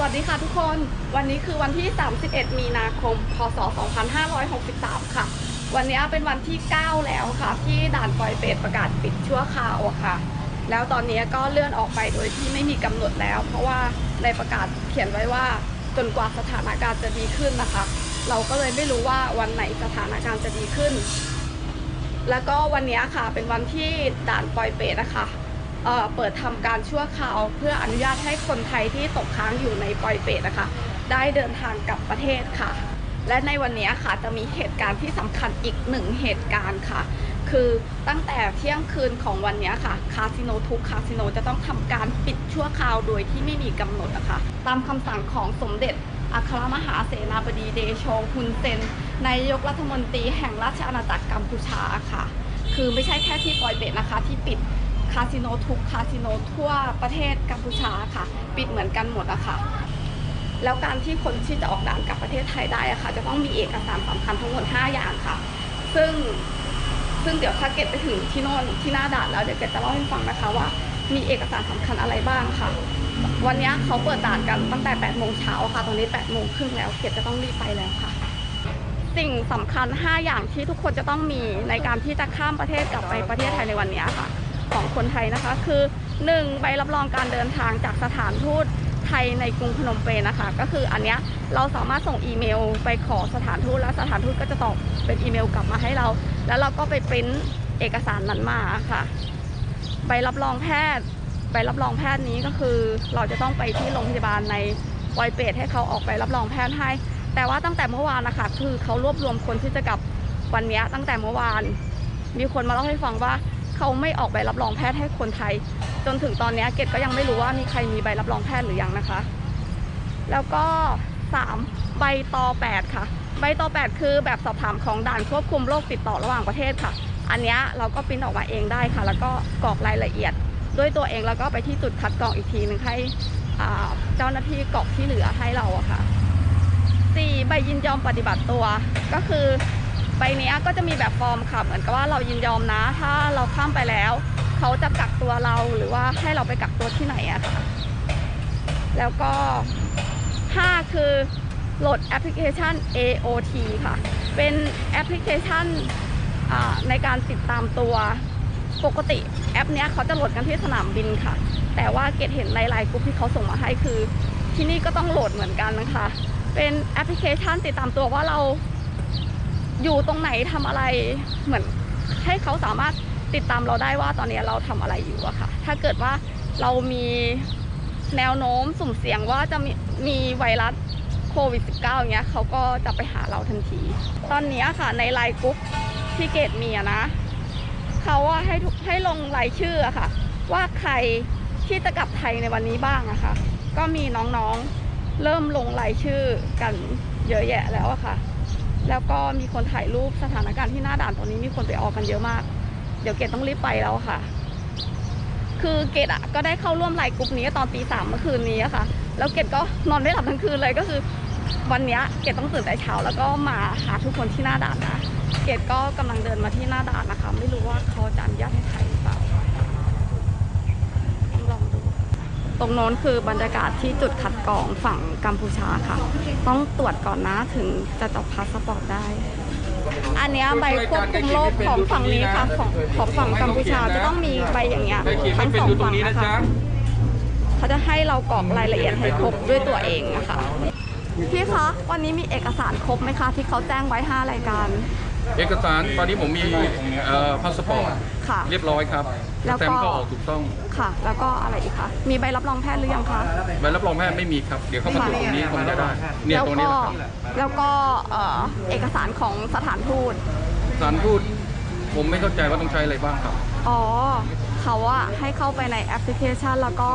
สวัสดีค่ะทุกคน วันนี้คือวันที่ 31 มีนาคม พศ 2563 ค่ะ วันนี้เป็นวันที่ 9 แล้วค่ะ ที่ด่านปอยเป็ดประกาศปิดชั่วคราวค่ะ แล้วตอนนี้ก็เลื่อนออกไปโดยที่ไม่มีกำหนดแล้ว เพราะว่าในประกาศเขียนไว้ว่าจนกว่าสถานการณ์จะดีขึ้นนะคะ เราก็เลยไม่รู้ว่าวันไหนสถานการณ์จะดีขึ้น แล้วก็วันนี้ค่ะเป็นวันที่ด่านปอยเปตนะคะ เปิดทำการชั่วคราว เพื่ออนุญาตให้คนไทยที่ตกค้างอยู่ในปอยเปตนะคะ ได้เดินทางกลับประเทศค่ะ และในวันนี้ค่ะจะมีเหตุการณ์ที่สำคัญอีกหนึ่งเหตุการณ์ค่ะ คือตั้งแต่เที่ยงคืนของวันนี้ค่ะ คาสิโนทุกคาสิโนจะต้องทำการปิดชั่วคราวโดยที่ไม่มีกำหนดนะคะตามคำสั่งของสมเด็จอัครมหาเสนาบดีเดโชฮุนเซนนายกรัฐมนตรีแห่งราชอาณาจักรกัมพูชาค่ะ คือไม่ใช่แค่ที่ปอยเปตนะคะที่ปิด คาสิโนทุกคาสิโนทั่วประเทศกัมพูชาค่ะ ปิดเหมือนกันหมดอะค่ะ แล้วการที่คนที่จะออกด่านกลับประเทศไทยได้อะค่ะ จะต้องมีเอกสารสำคัญทั้งหมด 5 อย่างค่ะ ซึ่งซึ่งเดี๋ยวถ้าเกตไปถึงที่โน่นที่หน้าด่านแล้วเดี๋ยวเกตจะเล่าให้ฟังนะคะว่า มีเอกสารสำคัญอะไรบ้างค่ะ วันนี้เขาเปิดด่านกันตั้งแต่8โมงเช้าค่ะ ตอนนี้8โมงครึ่งแล้วเกตจะต้องรีบไปแล้วค่ะสิ่งสำคัญ 5 อย่างที่ทุกคนจะต้องมีในการที่จะข้ามประเทศกลับไปประเทศไทยในวันนี้ค่ะ ของคนไทยนะคะ คือ 1. ใบรับรองการเดินทางจากสถานทูตไทยในกรุงพนมเปญนะคะ ก็คืออันเนี้ยเราสามารถส่งอีเมลไปขอสถานทูตแล้วสถานทูตก็จะตอบเป็นอีเมลกลับมาให้เรา แล้วเราก็ไปปริ้นเอกสารนั้นมาค่ะ ใบรับรองแพทย์ ใบรับรองแพทย์นี้ก็คือ เราจะต้องไปที่โรงพยาบาลในปอยเปตให้เขาออกใบรับรองแพทย์ให้ แต่ว่าตั้งแต่เมื่อวานนะคะคือเขารวบรวมคนที่จะกลับวันนี้ตั้งแต่เมื่อวาน มีคนมาเล่าให้ฟังว่า เขาไม่ออกใบรับรองแพทย์ให้คนไทย จนถึงตอนนี้เกดก็ยังไม่รู้ว่ามีใครมีใบรับรองแพทย์หรือยังนะคะ แล้วก็ 3. ใบตอ8ค่ะ ใบตอ8คือแบบสอบถามของด่านควบคุมโรคติดต่อระหว่างประเทศค่ะ อันนี้เราก็ปริ้นออกมาเองได้ค่ะ แล้วก็กรอกรายละเอียด ด้วยตัวเองแล้วก็ไปที่จุดคัดกรองอีกทีหนึ่งให้เจ้าหน้าที่กรอกที่เหลือให้เราอะค่ะ 4. ใบยินยอมปฏิบัติตัวก็คือ ใบเนี้ยก็จะมีแบบฟอร์มค่ะเหมือนกับว่าเรายินยอมนะ ถ้าเราข้ามไปแล้ว เขาจะกักตัวเราหรือว่าให้เราไปกักตัวที่ไหนอะค่ะ แล้วก็ 5 คือโหลดแอปพลิเคชัน AOT ค่ะ เป็นแอปพลิเคชันในการติดตามตัวปกติแอปเนี้ยเขาจะโหลดกันที่สนามบินค่ะ แต่ว่าเกดเห็นในไลน์กลุ่มที่เขาส่งมาให้คือ ที่นี่ก็ต้องโหลดเหมือนกันนะคะ เป็นแอปพลิเคชันติดตามตัวว่าเรา อยู่ตรงไหนทำอะไรเหมือนให้เขาสามารถติดตามเราได้ว่าตอนนี้เราทำอะไรอยู่อะค่ะ ถ้าเกิดว่าเรามีแนวโน้มสุ่มเสี่ยงว่าจะมีมีไวรัสโควิด -19 เงี้ยเขาก็จะไปหาเราทันที ตอนนี้ค่ะในไลน์กรุ๊ปที่เกดมีนะเขาว่าให้ให้ลงรายชื่ออะค่ะ ว่าใครที่จะกลับไทยในวันนี้บ้างอะค่ะ ก็มีน้องๆเริ่มลงรายชื่อกันเยอะแยะแล้วอะค่ะ แล้วก็มีคนถ่ายรูปสถานการณ์ที่หน้าด่านตรงนี้มีคนไปออกกันเยอะมาก เดี๋ยวเกดต้องรีบไปแล้วค่ะ คือเกดอะก็ได้เข้าร่วมไลน์กลุ่มนี้ตอนตีสามเมื่อคืนนี้ค่ะ แล้วเกดก็นอนไม่หลับทั้งคืนเลยก็คือ วันนี้เกดต้องตื่นแต่เช้าแล้วก็มาหาทุกคนที่หน้าด่านนะ เกดก็กำลังเดินมาที่หน้าด่านนะคะ ไม่รู้ว่าเขาจะอนุญาตให้ถ่ายหรือเปล่าต้องลองดู ตรงโน้นคือบรรยากาศที่จุดคัดกรองฝั่งกัมพูชาค่ะ ต้องตรวจก่อนนะถึงจะจับพาสปอร์ตได้ อันนี้ใบควบคุมโรคของฝั่งนี้ค่ะของของฝั่งกัมพูชาจะต้องมีใบอย่างเงี้ยทั้งสองฝั่งนะคะเขาจะให้เรากรอกรายละเอียดให้ครบด้วยตัวเองนะคะพี่คะวันนี้มีเอกสารครบไหมคะ ที่เขาแจ้งไว้ 5 รายการ เอกสารตอนนี้ผมมีเอ่อพาสปอร์ต ค่ะ เรียบร้อยครับแล้วก็สแตมป์เข้าออกถูกต้องค่ะ แล้วก็อะไรอีกคะ มีใบรับรองแพทย์หรือยังคะ ใบรับรองแพทย์ไม่มีครับ เดี๋ยวเข้ามาตรวจตรงนี้คงจะได้เนี่ยแล้วตรงนี้ก็แหละครับแล้วก็เอ่อเอกสารของสถานทูต สารทูตผมไม่เข้าใจว่าต้องใช้อะไรบ้างครับ อ๋อ เขาอะให้เข้าไปในแอปพลิเคชันแล้วก็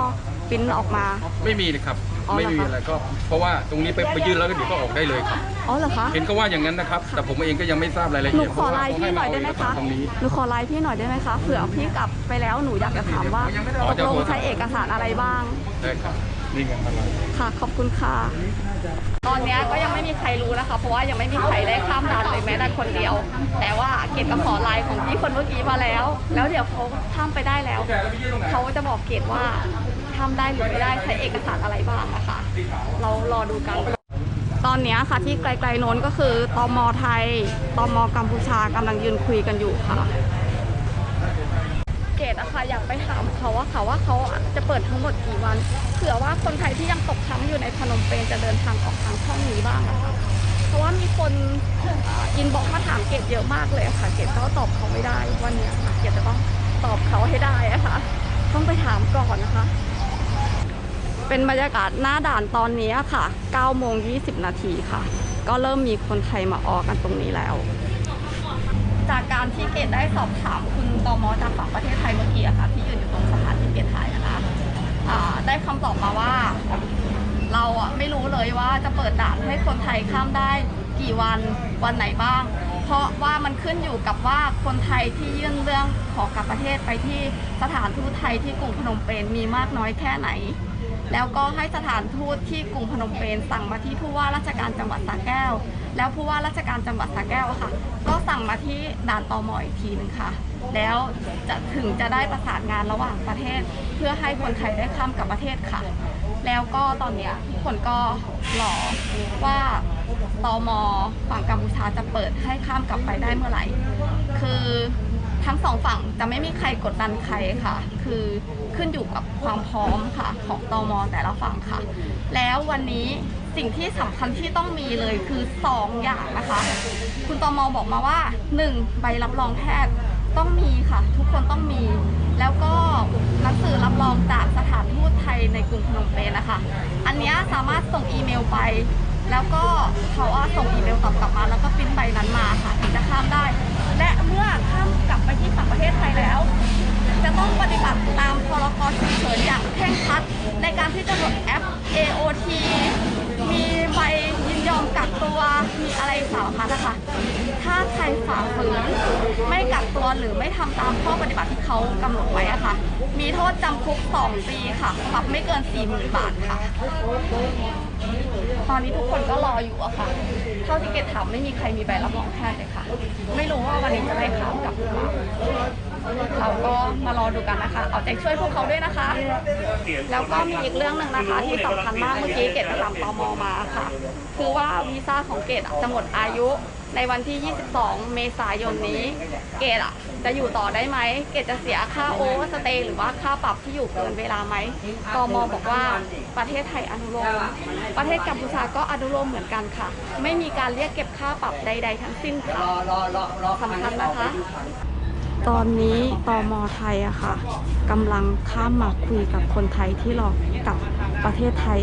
ปริ้นออกมา ไม่มีเลยครับอ๋อเหรอ ไม่มีอะไรก็เพราะว่าตรงนี้ไปไปยื่นแล้วก็เดี๋ยวก็ออกได้เลยครับอ๋อเหรอคะเห็นเขาว่าอย่างนั้นนะครับ แต่ผมเองก็ยังไม่ทราบรายละหนูเอียดขอไลน์พี่หน่อยได้ไหมคะตรงนี้ หนูขอไลน์พี่หน่อยได้ไหมคะเผื่อพี่กลับไปแล้วหนูอยากจะถามว่าอ๋อตกจะลงโทรใช้เอกสารอะไรบ้าง ได้ครับนี่ไงอะไรค่ะขอบคุณค่ะ ตอนเนี้ยก็ยังไม่มีใครรู้นะคะ เพราะว่ายังไม่มีใครได้ข้ามด่านเลยแม้แต่คนเดียว แต่ว่าเกดก็ขอไลน์ของพี่คนเมื่อกี้มาแล้ว แล้วเดี๋ยวเขาข้ามไปได้แล้วเขาจะบอกเกดว่าถ้า ข้ามได้หรือไม่ได้ใช้เอกสารอะไรบ้างอะคะเรารอดูกัน ตอนนี้ค่ะที่ไกลๆโน้นก็คือตมไทยตมกัมพูชากำลังยืนคุยกันอยู่ค่ะเกดอะค่ะอยากไปถามเขาว่าค่ะว่าเขาจะเปิดทั้งหมดกี่วันเผื่อว่าคนไทยที่ยังตกค้างอยู่ในพนมเปญจะเดินทางออกทางช่องนี้บ้างอะคะเพราะว่ามีคนอินบอกมาถามเกดเยอะมากเลยะค่ะ เกดก็ตอบเขาไม่ได้วันนี้ค่ะเกดจะต้องตอบเขาให้ได้ะค่ะต้องไปถามก่อนนะคะ เป็นบรรยากาศหน้าด่านตอนนี้ค่ะ9โมง20 นาทีค่ะ ก็เริ่มมีคนไทยมาออกันตรงนี้แล้ว จากการที่เกดได้สอบถามคุณตอมอจากฝั่งประเทศไทยเมื่อกี้ค่ะ ที่ยืนอยู่ตรงสถานที่เกดถ่ายนะคะได้คำตอบมาว่า เราอะไม่รู้เลยว่าจะเปิดด่านให้คนไทยข้ามได้กี่วันวันไหนบ้าง เพราะว่ามันขึ้นอยู่กับว่าคนไทยที่ยื่นเรื่องขอกลับประเทศไปที่สถานทูตไทยที่กรุงพนมเปญมีมากน้อยแค่ไหน แล้วก็ให้สถานทูตที่กรุงพนมเปญสั่งมาที่ผู้ว่าราชการจังหวัดสระแก้ว แล้วผู้ว่าราชการจังหวัดสระแก้วค่ะ ก็สั่งมาที่ด่านตมอีกทีหนึ่งค่ะ แล้วจะถึงจะได้ประสานงานระหว่างประเทศ เพื่อให้คนไทยได้ข้ามกับประเทศค่ะ แล้วก็ตอนเนี้ยทุกคนก็รอว่าตมฝั่งกัมพูชาจะเปิดให้ข้ามกลับไปได้เมื่อไหร่ คือทั้งสองฝั่งจะไม่มีใครกดดันใครค่ะ คือ ขึ้นอยู่กับความพร้อมค่ะของตอมแต่ละฝั่งค่ะ แล้ววันนี้สิ่งที่สำคัญที่ต้องมีเลยคือ 2 อย่างนะคะ คุณตอมบอกมาว่า 1. ใบรับรองแพทย์ต้องมีค่ะ ทุกคนต้องมี แล้วก็หนังสือรับรองจากสถานทูตไทยในกรุงพนมเปญนะคะ อันเนี้ยสามารถส่งอีเมลไป แล้วก็เขาส่งอีเมลตอบกลับมา แล้วก็ปริ้นใบนั้นมาค่ะถึงจะข้ามได้ และเมื่อข้ามกลับไปที่ฝั่งประเทศไทยแล้ว จะต้องปฏิบัติตามพรกฉุกเฉินอย่างเคร่งครัด ในการที่จะโหลดแอป AOT มีใบยินยอมกักตัว มีอะไรสารพัดนะคะ ถ้าใครฝ่าฝืนไม่กักตัวหรือไม่ทำตามข้อปฏิบัติที่เขากำหนดไว้อะค่ะ มีโทษจำคุก 2 ปีค่ะปรับไม่เกิน 40,000 บาทค่ะ ตอนนี้ทุกคนก็รออยู่อะค่ะ เท่าที่เกดถามไม่มีใครมีใบรับรองแพทย์เลยค่ะ ไม่รู้ว่าวันนี้จะได้ข่าวกลับหรือเปล่า เราก็มารอดูกันนะคะ เอาใจช่วยพวกเขาด้วยนะคะ แล้วก็มีอีกเรื่องหนึ่งนะคะที่สำคัญมากเมื่อกี้เกดไปถามตมมาค่ะ คือว่าวีซ่าของเกดจะหมดอายุในวันที่ 22 เมษายนนี้ เกดอะจะอยู่ต่อได้ไหม เกดจะเสียค่าโอเวอร์สเตย์หรือว่าค่าปรับที่อยู่เกินเวลาไหมตมบอกว่าประเทศไทยอนุโลม ประเทศกัมพูชาก็อนุโลมเหมือนกันค่ะ ไม่มีการเรียกเก็บค่าปรับใด ๆ ทั้งสิ้นค่ะสำคัญนะคะ ตอนนี้ตอมไทยอะค่ะกำลังข้ามมาคุยกับคนไทยที่รอกลับประเทศไทย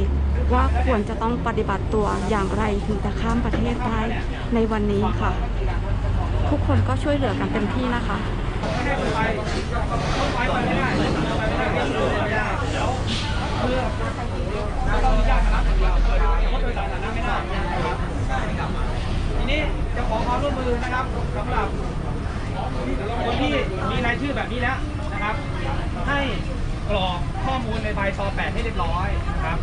ว่าควรจะต้องปฏิบัติตัวอย่างไรถึงจะข้ามประเทศได้ในวันนี้ค่ะ ทุกคนก็ช่วยเหลือกันเต็มที่นะคะทีนี้จะขอความร่วมมือนะครับสำหรับ คนที่มีรายชื่อแบบนี้แล้วนะครับ ให้กรอกข้อมูลในใบซอ8ให้เรียบร้อยนะครับ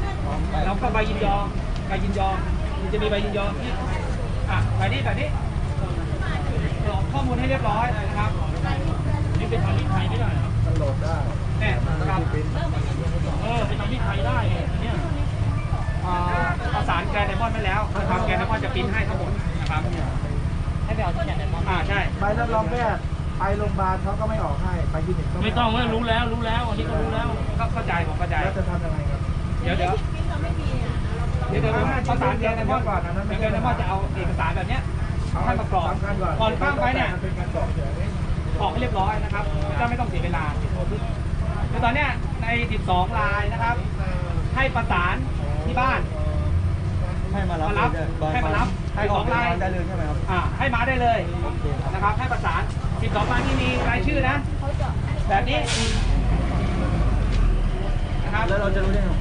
แล้วก็ใบยินยอมใบยินยอมมันจะมีใบยินยอมที่อะใบนี้แบบนี้กรอกข้อมูลให้เรียบร้อยนะครับนี่เป็นทำที่ไทยไม่ได้เหรอโหลดได้เนี่ยครับเออเป็นทำที่ไทยได้เนี่ยอ่าประสานแกรนไดมอนด์ไปแล้วนะครับแกรนไดมอนด์จะปริ้นให้ทั้งหมดนะครับให้ไปเอาที่แกรนไดมอนด์อ่าใช่ใบรับรองแพทย์ ไปโรงพยาบาลเขาก็ไม่ออกให้ไปคลินิกก็ไม่ต้องว่ารู้แล้วรู้แล้วอันนี้ก็รู้แล้วก็เข้าใจผมเข้าใจแล้วจะทำยังไงครับเดี๋ยวเดี๋ยวเดี๋ยวเดี๋ยวประสานแกรนไดมอนด์ก่อนนะแกรนไดมอนด์จะเอาเอกสารแบบเนี้ยให้มากรอกสำคัญก่อนก่อนข้ามไปเนี่ยเป็นการกรอกเฉยออกให้เรียบร้อยนะครับจะไม่ต้องเสียเวลาคือตอนเนี้ยใน 12 รายนะครับ ให้ประสานที่บ้านให้มารับมารับให้มารับให้ออก12รายได้เลยใช่ไหมครับอ่าให้มาได้เลยนะครับให้ประสาน 12รายที่มีรายชื่อนะ แบบนี้นะครับแล้วเราจะรู้ได้ไง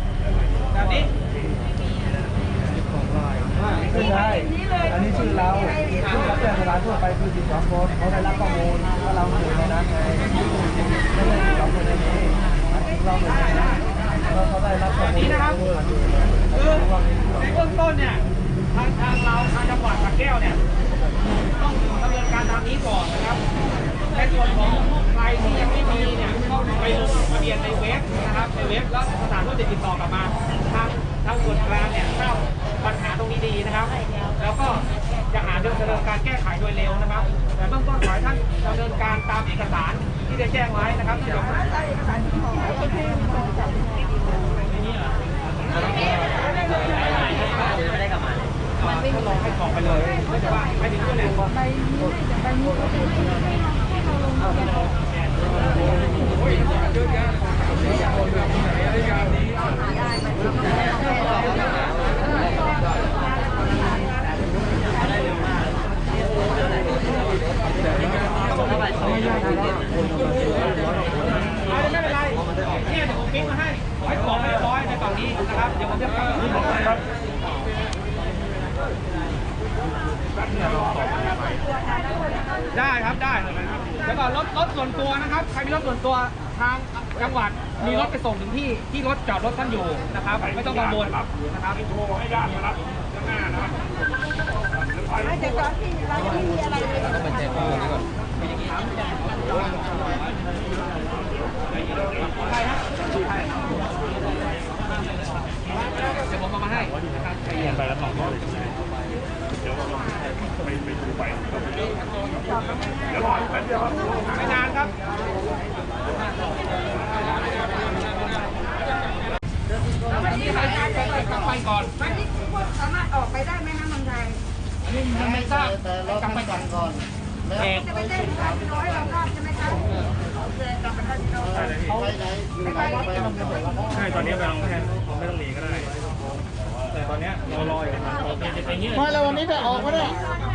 แบบนี้ไม่ใช่อันนี้ชื่อเราชื่อรับแจ้งสถานทั่วไปคือ12คนเขาได้รับข้อมูลว่าเราอยู่ในนั้นไงไม่ใช่12คนในนี้เราอยู่ในนั้นแล้วเขาได้รับข้อมูลคือในเบื้องต้นเนี่ยทางทางเราทางจังหวัดสระแก้วเนี่ยต้องดำเนิน การตามนี้ก่อนนะครับในส่วนของรายที่ยังไม่มีเนี่ยเข้าไปลงทะเบียนในเว็บนะครับในเว็บแล้วสถานทูตจะติดต่อกลับมาทางทางส่วนกลางเนี่ยทราบปัญหาตรงนี้ดีนะครับ แล้วก็จะหาดำเนินการแก้ไขโดยเร็วนะครับ แต่เบื้องต้นขอให้ท่านดำเนินการตามเอกสารที่ได้แจ้งไว้นะครับที่ผมไม่ได้กลับมามันไม่ลอง ให้กล่องไปเลยไม่จะว่าไม่ถึงด้วยเนี่ยเอาไม่เป็นเนี่ยเดี๋ยวผมปิ๊กมาให้ขอให้กรอให้เรียบร้อยในฝั่งนี้นะครับ เดี๋ยวผมจะกลับมาที่ผม ครับได้ครับได้แล้วก็รถรถส่วนตัวนะครับใครมีรถส่วนตัวทางจังหวัดมีรถไปส่งถึงที่ที่รถจอดรถท่านอยู่นะครับ ไม่ต้องกังวลนะครับโทรให้ญาติมารับข้างหน้านะครับแต่ตอนที่เรายังไม่มีอะไรเลยต้องไปแจ้งข้อนี้ก่อนใช่ฮะใช่เดี๋ยวผมเอามาให้นะครับใจเย็นไปแล้วต่อเลย ไม่นานครับไปก่อนวันนี้พวกสามารถออกไปได้ไหมคะเมืองไทยไม่ทราบกลับไปก่อนก่อนเอกจะไปแจ้งคาสิโนให้เราทราบใช่ไหมคะโอเคกลับไปคาสิโนใช่ตอนนี้ไปลองแทนไม่ต้องหนีก็ได้ แต่ตอนนี้รอรออยู่ครับไม่แล้ววันนี้จะออกก็ได้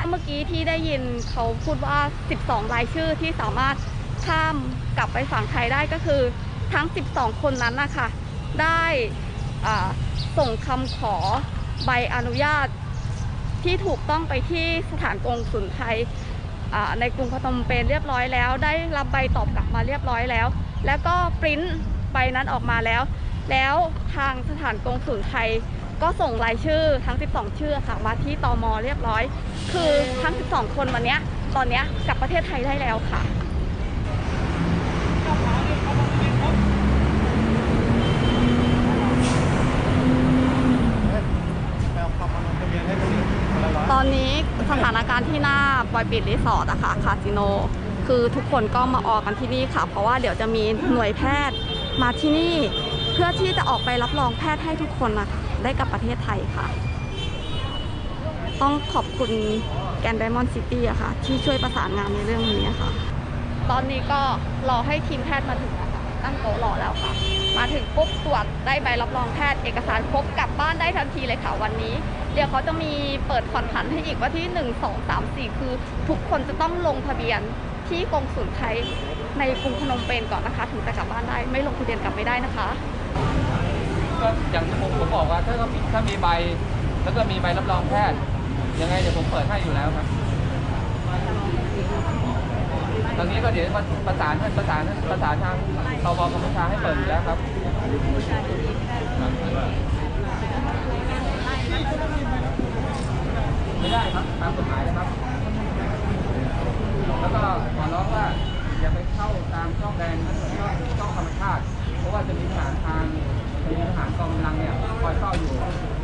เมื่อกี้ที่ได้ยินเขาพูดว่า 12 รายชื่อที่สามารถข้ามกลับไปฝั่งไทยได้ก็คือทั้ง 12 คนนั้นนะคะได้อ่าส่งคำขอใบอนุญาตที่ถูกต้องไปที่สถานกงสุลไทยอ่าในกรุงพนมเปญเรียบร้อยแล้ว ได้รับใบตอบกลับมาเรียบร้อยแล้ว แล้วก็ปริ้นใบนั้นออกมาแล้ว แล้วทางสถานกงสุลไทย ก็ส่งรายชื่อทั้ง 12 ชื่อค่ะมาที่ตมเรียบร้อย คือทั้ง 12 คนวันนี้ตอนนี้กลับประเทศไทยได้แล้วค่ะตอนนี้สถานการณ์ที่หน้าบอยปิดรีสอร์ทอะค่ะคาสิโน คือทุกคนก็มาออกกันที่นี่ค่ะ เพราะว่าเดี๋ยวจะมีหน่วยแพทย์มาที่นี่ เพื่อที่จะออกไปรับรองแพทย์ให้ทุกคนนะคะ ได้กับประเทศไทยค่ะ ต้องขอบคุณแกนไดมอนด์ซิตี้อะค่ะ ที่ช่วยประสานงานในเรื่องนี้ค่ะ ตอนนี้ก็รอให้ทีมแพทย์มาถึงนะคะตั้งโต๊ะรอแล้วค่ะ มาถึงปุ๊บตรวจได้ใบรับรองแพทย์เอกสารครบกลับบ้านได้ทันทีเลยค่ะวันนี้ เดี๋ยวเขาจะมีเปิดผ่อนผันให้อีกว่าที่ 1 2 3 4 คือ ทุกคนจะต้องลงทะเบียนที่กงสุลไทยในกรุงพนมเปญก่อนนะคะ ถึงจะกลับบ้านได้ไม่ลงทะเบียนกลับไม่ได้นะคะ ก็อย่างที่ผมผมบอกว่าถ้าก็มีถ้ามีใบ แล้วก็มีใบรับรองแพทย์ ยังไงเดี๋ยวผมเปิดให้อยู่แล้วครับ ตอนนี้ก็เดี๋ยวประสานให้ประสานประสานทางตบกัมพูชาให้เปิดอยู่แล้วครับ ไม่ได้ครับตามกฎหมายนะครับ แล้วก็ขอร้องว่าอย่าไปเข้าตามช่องแดงช่องช่องธรรมชาติ เพราะว่าจะมีทหารทางมีทหารกองกำลังเนี่ยคอยเฝ้าอยู่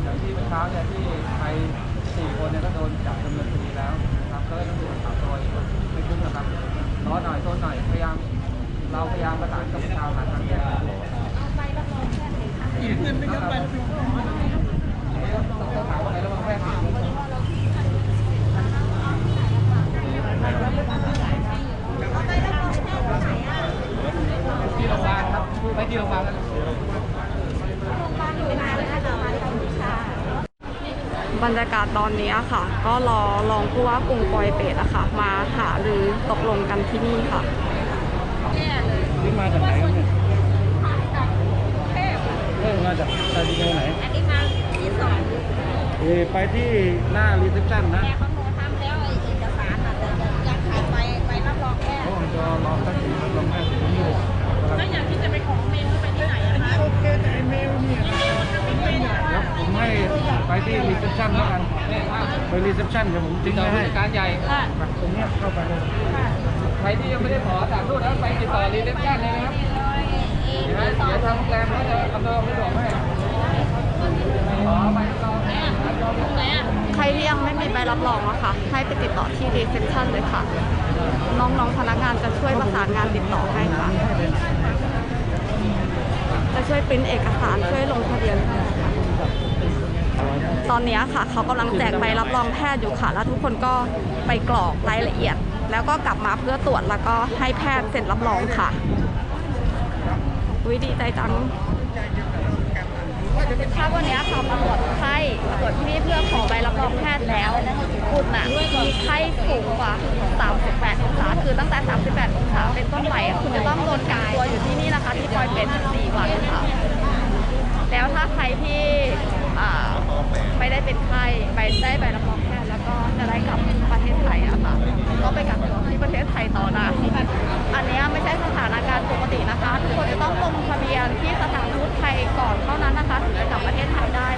อย่างที่เมื่อเช้าเนี่ยที่ไปสี่คนเนี่ยก็โดนจับดำเนินคดีแล้วนะครับก็เลยต้องถูกจับตัวไม่คุ้มนะครับรอหน่อยโทษหน่อยพยายามเราพยายามประสานกับชาวหาทางแก้เงินไม่เยอะไปต้องถามว่าไงระวังแวกสิ ที่โรงพยาบาลครับไปที่โรงพยาบาลกัน บ รรยากาศตอนนี้ค่ะ ก็รอรองผู้ว่ากรุงปอยเปตอะค่ะ มาหาหรือตกลงกันที่นี่ค่ะนี่มาจากไหนครับเนี่ยเออมาจากซาดิโนไหน อันนี้มาที่สองเออไปที่หน้ารีเซพชันนะ ชันเดี๋ยวผมติทิ้ดงต่อไว้ผู้ให้จัดการใหญ่ตรงเนี้ยเข้าไปเลยใครที่ยังไม่ได้ขอจากนู่นแล้วไปติดต่อรีเซพชันเลยนะครับเดี๋ยวนะเดี๋ยวทางโรงแรมเขาจะอำนวยความสะดวกให้ขอไปรอใครที่ยังไม่มีใบรับรองอะค่ะ ให้ไปติดต่อที่รีเซพชันเลยค่ะ น้องๆพนักงานจะช่วยประสานงานติดต่อให้ค่ะ จะช่วยปริ้นเอกสารช่วยลงทะเบียนให้ค่ะ ตอนนี้ค่ะ เขากำลังแจกใบรับรองแพทย์อยู่ค่ะ แล้วทุกคนก็ไปกรอกรายละเอียด แล้วก็กลับมาเพื่อตรวจแล้วก็ให้แพทย์เซ็นรับรองค่ะวิดีใจจังถ้าวันนี้ค่ะมาตรวจไข้มาตรวจที่นี่เพื่อขอใบรับรองแพทย์แล้วคุณน่ะมีไข้สูงกว่า 38 องศา คือตั้งแต่ 38 องศาเป็นต้นไปคุณจะต้องโดนกักตัวอยู่ที่นี่นะคะ ที่ปอยเป็น 14 วันค่ะ แล้วถ้าใครที่ อ่าไม่ได้เป็นไข้ไปได้ใบรับรองแพทย์แล้วก็จะได้กลับประเทศไทยอะค่ะก็ไปกักตัวที่ประเทศไทยต่อนะอันนี้ไม่ใช่สถานการณ์ปกตินะคะทุกคนจะต้องลงทะเบียนที่สถานทูตไทยก่อนเท่านั้นนะคะถึงจะกลับประเทศไทยได้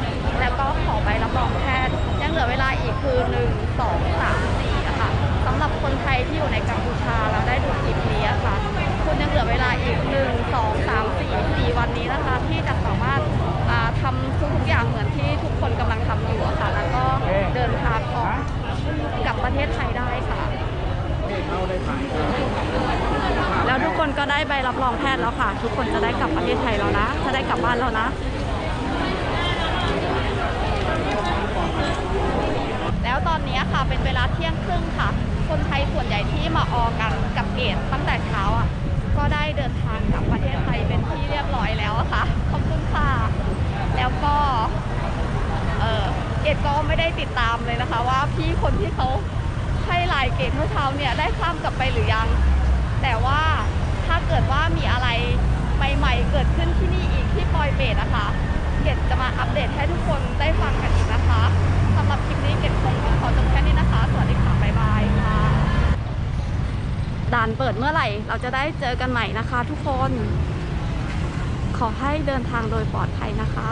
แล้วก็ขอใบรับรองแพทย์ยังเหลือเวลาอีกคือ1 2 3 4อะค่ะสำหรับคนไทยที่อยู่ในกัมพูชาแล้วได้ดูคลิปนี้อค่ะ คุณยังเหลือเวลาอีก1 2 3 4 4 วันนี้นะคะ ที่จะสามารถอ่าทำทุกๆอย่างเหมือนที่ทุกคนกำลังทำอยู่อะค่ะ แล้วก็เดินทางออกกลับประเทศไทยได้ค่ะ แล้วทุกคนก็ ได้ใบรับรองแพทย์แล้วค่ะ ทุกคนจะได้กลับประเทศไทยแล้วนะ จะได้กลับบ้านแล้วนะ แล้วตอนนี้ค่ะเป็นเวลาเที่ยงครึ่งค่ะ คนไทยส่วนใหญ่ที่มาออกันกับเกตตั้งแต่เช้าอะก็ได้เดินทางกลับประเทศไทยเป็นที่เรียบร้อยแล้วค่ะ ขอบคุณค่ะ แล้วก็เออเกดก็ไม่ได้ติดตามเลยนะคะ ว่าพี่คนที่เขาให้ลน์เกดเมื่อเช้าเนี่ยได้ข้ามกลับไปหรือยัง แต่ว่า เกิดว่ามีอะไรใหม่ๆ เกิดขึ้นที่นี่อีกที่ปอยเบตนะคะ เกดจะมาอัปเดตให้ทุกคนได้ฟังกันอีกนะคะสำหรับคลิปนี้เกดคงต้องขอจบแค่นี้นะคะ สวัสดีค่ะ บ๊ายบายค่ะด่านเปิดเมื่อไหร่ เราจะได้เจอกันใหม่นะคะ ทุกคน ขอให้เดินทางโดยปลอดภัยนะคะ